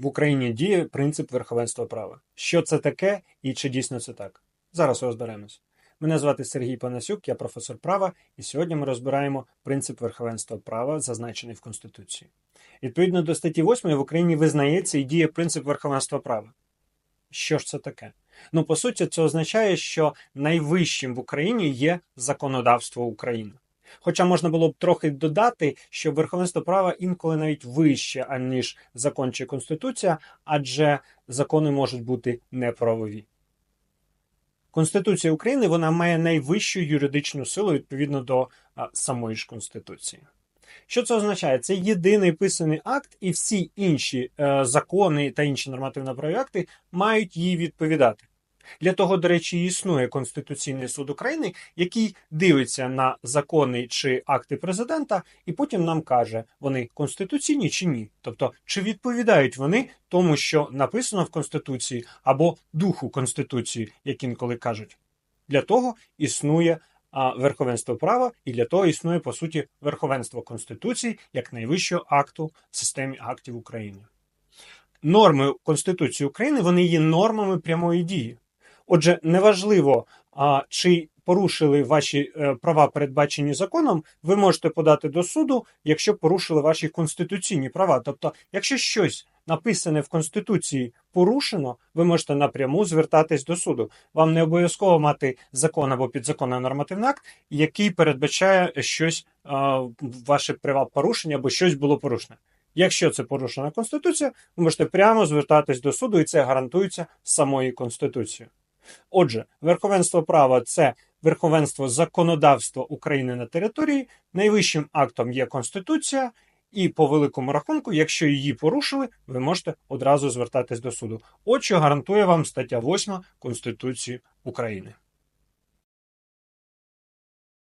в Україні діє принцип верховенства права. Що це таке і чи дійсно це так? Зараз розберемось. Мене звати Сергій Панасюк, я професор права, і сьогодні ми розбираємо принцип верховенства права, зазначений в Конституції. Відповідно до статті 8 в Україні визнається і діє принцип верховенства права. Що ж це таке? Ну, по суті, це означає, що найвищим в Україні є законодавство України. Хоча можна було б трохи додати, що верховенство права інколи навіть вище, аніж закон чи конституція, адже закони можуть бути неправові. Конституція України вона має найвищу юридичну силу відповідно до а, самої ж Конституції. Що це означає? Це єдиний писаний акт, і всі інші е, закони та інші нормативно-правові акти мають їй відповідати. Для того, до речі, існує Конституційний суд України, який дивиться на закони чи акти президента, і потім нам каже, вони конституційні чи ні. Тобто, чи відповідають вони тому, що написано в Конституції, або духу Конституції, як інколи кажуть. Для того існує а, верховенство права, і для того існує, по суті, верховенство Конституції як найвищого акту в системі актів України. Норми Конституції України вони є нормами прямої дії. Отже, неважливо, а, чи порушили ваші е, права, передбачені законом, ви можете подати до суду, якщо порушили ваші конституційні права. Тобто, якщо щось написане в Конституції порушено, ви можете напряму звертатись до суду. Вам не обов'язково мати закон або підзаконний нормативний акт, який передбачає щось ваше права порушення або щось було порушене. Якщо це порушена Конституція, ви можете прямо звертатись до суду, і це гарантується самою Конституцією. Отже, верховенство права це верховенство законодавства України на території. Найвищим актом є Конституція, і по великому рахунку, якщо її порушили, ви можете одразу звертатись до суду. От що гарантує вам стаття 8 Конституції України.